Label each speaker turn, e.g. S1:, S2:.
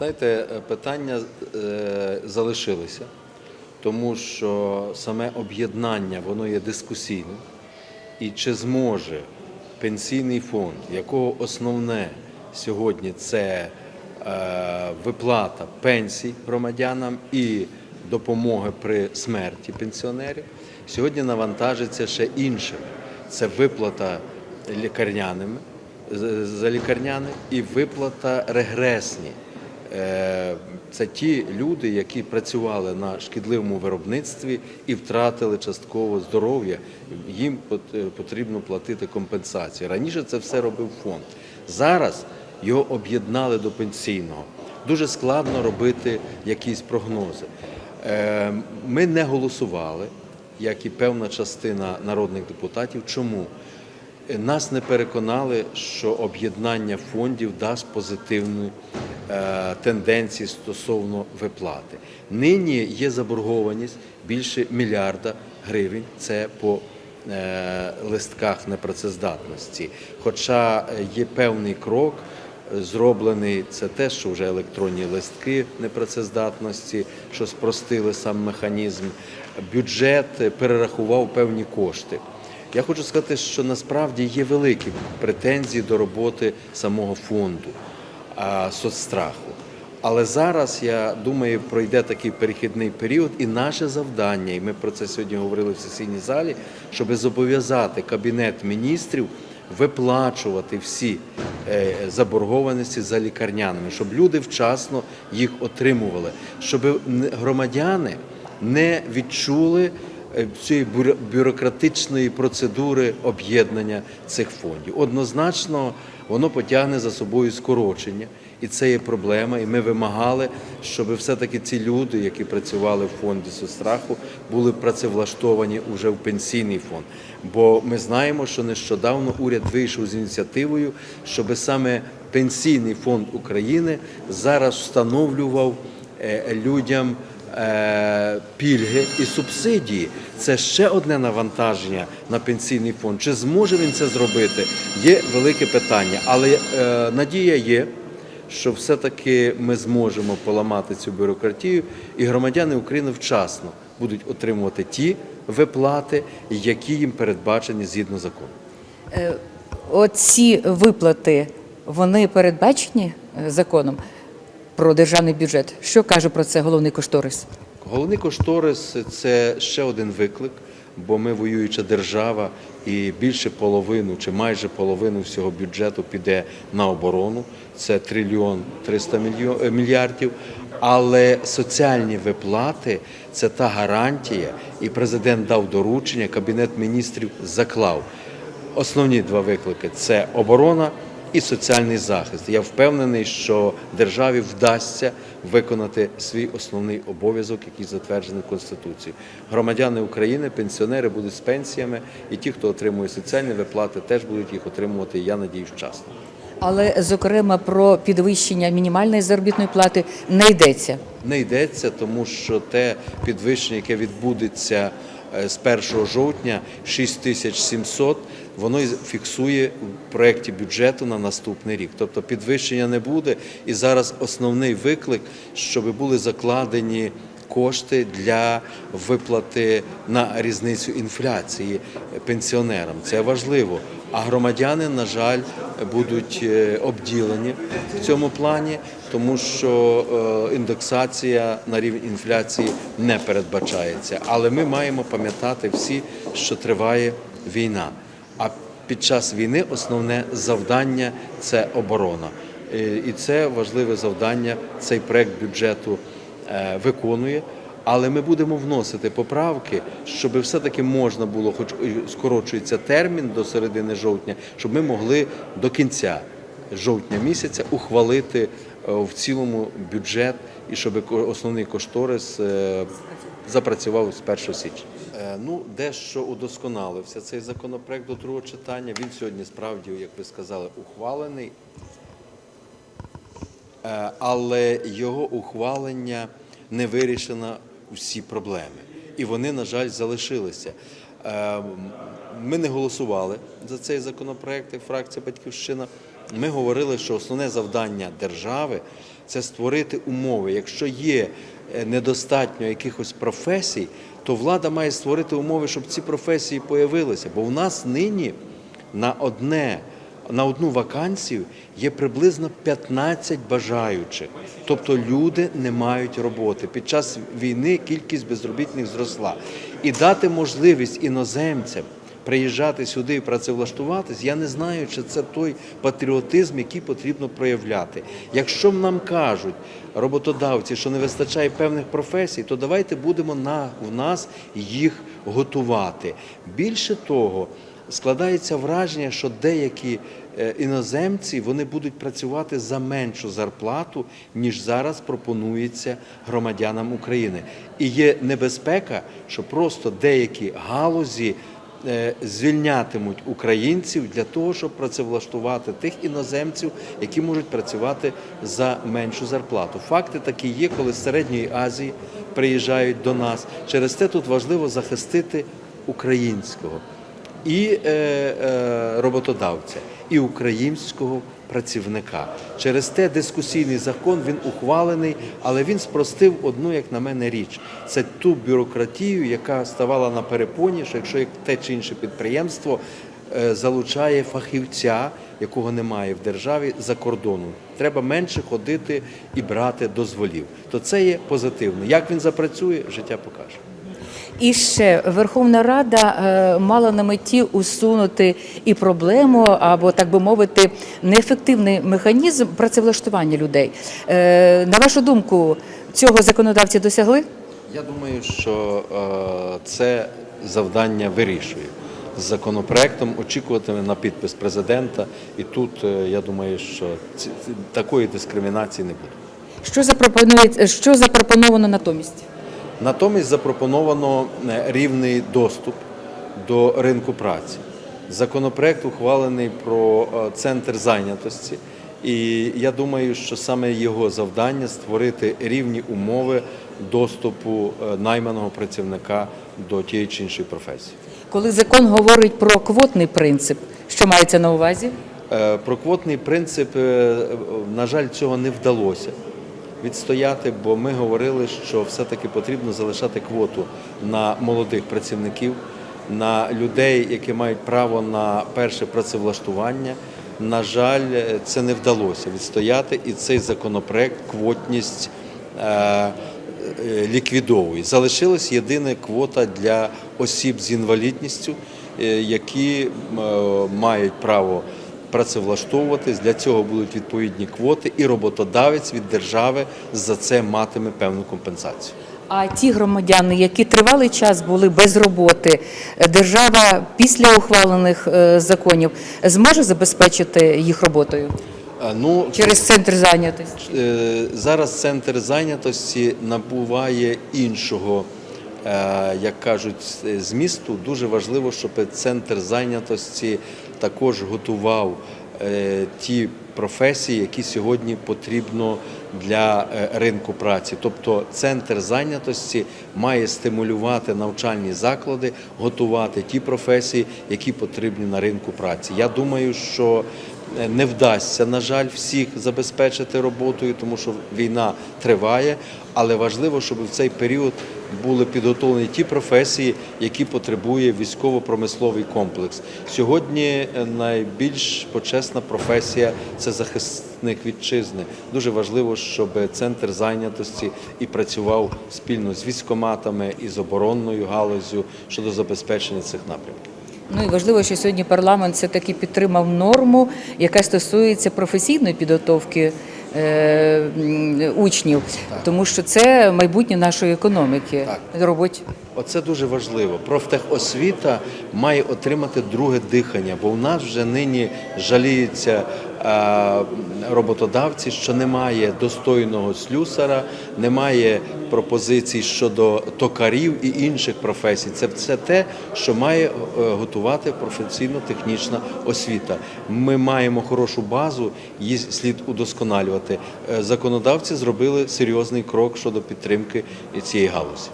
S1: Знаєте, питання е, залишилися, тому що саме об'єднання воно є дискусійним. І чи зможе пенсійний фонд, якого основне сьогодні це е, виплата пенсій громадянам і допомоги при смерті пенсіонерів, сьогодні навантажиться ще іншим. Це виплата лікарняними за лікарняни і виплата регресні. Е, Це ті люди, які працювали на шкідливому виробництві і втратили частково здоров'я. Їм е, потрібно платити компенсацію. Раніше це все робив фонд. Зараз його об'єднали до пенсійного. Дуже складно робити якісь прогнози. Е, Ми не голосували, як і певна частина народних депутатів. Чому? Нас не переконали, що об'єднання фондів дасть позитивні е, тенденції стосовно виплати. Нині є заборгованість більше мільярда гривень. Це по е, листках непрацездатності. Хоча є певний крок, е, зроблений це те, що вже електронні листки непрацездатності, що спростили сам механізм. Бюджет е, перерахував певні кошти. Я хочу сказати, що насправді є великі претензії до роботи самого фонду соцстраху. Але зараз я думаю, пройде такий перехідний період, і наше завдання, і ми про це сьогодні говорили в сесійній залі, щоб зобов'язати кабінет міністрів виплачувати всі е, заборгованості за лікарняними, щоб люди вчасно їх отримували, щоб громадяни не відчули цієї бюро- бюрократичної процедури об'єднання цих фондів. Однозначно, воно потягне за собою скорочення, і це є проблема. І ми вимагали, щоб все-таки ці люди, які працювали в фонді соцстраху, були працевлаштовані вже в пенсійний фонд. Бо ми знаємо, що нещодавно уряд вийшов з ініціативою, щоб саме пенсійний фонд України зараз встановлював е, людям е, пільги і субсидії. Це ще одне навантаження на пенсійний фонд. Чи зможе він це зробити? Є велике питання, але е, надія є. Що все-таки ми зможемо поламати цю бюрократію, і громадяни України вчасно будуть отримувати ті виплати, які їм передбачені згідно закону.
S2: Е, Оці виплати вони передбачені е, законом про державний бюджет. Що каже про це головний кошторис?
S1: Головний кошторис це ще один виклик, бо ми воююча держава, і більше половину чи майже половину всього бюджету піде на оборону. Це трильйон 300 мільйон- е, мільярдів. Але соціальні виплати це та гарантія, і президент дав доручення, кабінет міністрів заклав. Основні два виклики це оборона і соціальний захист. Я впевнений, що державі вдасться виконати свій основний обов'язок, який затверджений Конституцією. Громадяни України, пенсіонери будуть з пенсіями, і ті, хто отримує соціальні виплати, теж будуть їх отримувати. Я надіюсь, вчасно.
S2: Але зокрема про підвищення мінімальної заробітної плати не йдеться.
S1: не йдеться, тому що те підвищення, яке відбудеться е, з 1 жовтня 6700, воно і фіксує в проєкті бюджету на наступний рік. Тобто підвищення не буде. І зараз основний виклик, щоб були закладені кошти для виплати на різницю інфляції пенсіонерам. Це важливо. А громадяни, на жаль, будуть е, обділені в цьому плані, тому що е, індексація на рівень інфляції не передбачається. Але ми маємо пам'ятати всі, що триває війна. А під час війни основне завдання це оборона. Е, І це важливе завдання. Цей проект бюджету е, виконує. Але ми будемо вносити поправки, щоб все-таки можна було, хоч скорочується термін до середини жовтня, щоб ми могли до кінця жовтня місяця ухвалити е, в цілому бюджет і щоб основний кошторис е, запрацював з 1 січня. Е, Ну, дещо удосконалився цей законопроект до другого читання. Він сьогодні справді, як ви сказали, ухвалений. Е, але його ухвалення не вирішено всі проблеми. І вони, на жаль, залишилися. Е, Ми не голосували за цей законопроект, як фракція Батьківщина, ми говорили, що основне завдання держави це створити умови. Якщо є е, недостатньо якихось професій, то влада має створити умови, щоб ці професії появилися. Бо в нас нині на одне. На одну вакансію є приблизно 15 бажаючих, тобто люди не мають роботи. Під час війни кількість безробітних зросла. І дати можливість іноземцям приїжджати сюди і працевлаштуватись, я не знаю, чи це той патріотизм, який потрібно проявляти. Якщо нам кажуть роботодавці, що не вистачає певних професій, то давайте будемо на в нас їх готувати. Більше того, складається враження, що деякі е, іноземці вони будуть працювати за меншу зарплату, ніж зараз пропонується громадянам України. І є небезпека, що просто деякі галузі звільнятимуть українців для того, щоб працевлаштувати тих іноземців, які можуть працювати за меншу зарплату. Факти такі є, коли з середньої Азії приїжджають до нас. Через це тут важливо захистити українського і е, е, роботодавця, і українського працівника. Через те дискусійний закон він ухвалений, але він спростив одну, як на мене, річ: це ту бюрократію, яка ставала на перепоні, що якщо як те чи інше підприємство е, залучає фахівця, якого немає в державі за кордоном. Треба менше ходити і брати дозволів. То це є позитивно. Як він запрацює, життя покаже.
S2: І ще Верховна Рада е, мала на меті усунути і проблему, або так би мовити, неефективний механізм працевлаштування людей. Е, На вашу думку, цього законодавці досягли?
S1: Я думаю, що е, це завдання вирішує. З законопроектом очікуватиме на підпис президента, і тут я думаю, що ці- такої дискримінації не буде.
S2: Що запропонує що запропоновано натомість?
S1: Натомість запропоновано е, рівний доступ до ринку праці. Законопроект ухвалений про е, центр зайнятості, і я думаю, що саме його завдання створити рівні умови доступу е, найманого працівника до тієї чи іншої професії.
S2: Коли закон говорить про квотний принцип, що мається на увазі?
S1: Про квотний принцип, на жаль, цього не вдалося відстояти, бо ми говорили, що все-таки потрібно залишати квоту на молодих працівників, на людей, які мають право на перше працевлаштування. На жаль, е, це не вдалося відстояти, і цей законопроект квотність е, е, ліквідовує. Залишилась єдина квота для осіб з інвалідністю, які мають право працевлаштовуватись. Для цього будуть відповідні квоти, і роботодавець від держави за це матиме певну компенсацію.
S2: А ті громадяни, які тривалий час були без роботи, держава після ухвалених е, законів зможе забезпечити їх роботою
S1: Е, Ну,
S2: через центр зайнятості?
S1: Е, Зараз центр зайнятості набуває іншого, як кажуть, змісту. Дуже важливо, щоб центр зайнятості також готував е, ті професії, які сьогодні потрібно для е, ринку праці. Тобто центр зайнятості має стимулювати навчальні заклади, готувати ті професії, які потрібні на ринку праці. Я думаю, що Е, не вдасться, на жаль, всіх забезпечити роботою, тому що війна триває. Але важливо, щоб в цей період були підготовлені ті професії, які потребує військово-промисловий комплекс. Сьогодні е, найбільш почесна професія це захисник вітчизни. Дуже важливо, щоб центр зайнятості і працював спільно з військоматами і з оборонною галузю щодо забезпечення цих напрямків.
S2: Ну і важливо, що сьогодні парламент все таки підтримав норму, яка стосується професійної підготовки е, так. учнів, тому що це майбутнє нашої економіки Так. роботі.
S1: Оце дуже важливо. Профтехосвіта має отримати друге дихання, бо в нас вже нині жаліються е, роботодавці, що немає достойного слюсара, немає пропозицій щодо токарів і інших професій. Це все те, що має е, готувати професійно-технічна освіта. Ми маємо хорошу базу, її слід удосконалювати. Е, Законодавці зробили серйозний крок щодо підтримки цієї галузі.